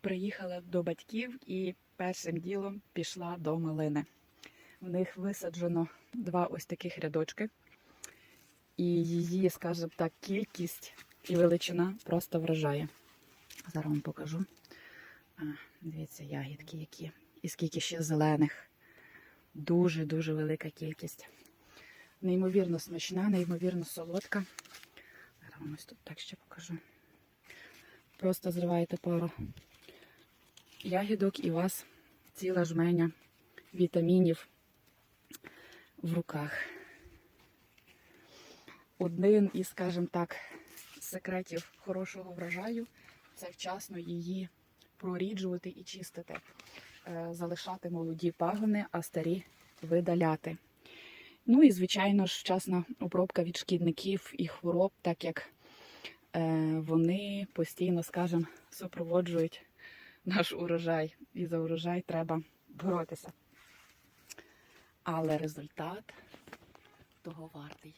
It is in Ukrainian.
приїхала до батьків і першим ділом пішла до малини. В них висаджено два ось таких рядочки, і її, скажімо так, кількість і величина просто вражає. Зараз вам покажу. А, дивіться, ягідки які. І скільки ще зелених. Дуже-дуже велика кількість. Неймовірно смачна, неймовірно солодка. Зараз вам ось тут так ще покажу. Просто зриваєте пару ягідок і у вас ціла жменя вітамінів в руках. Один із, скажімо так, секретів хорошого врожаю це вчасно її проріджувати і чистити, Е, залишати молоді пагони, а старі видаляти. Ну і, звичайно ж, вчасна обробка від шкідників і хвороб, так як е, вони постійно, скажімо, супроводжують наш урожай. І за урожай треба боротися. Але результат того вартий.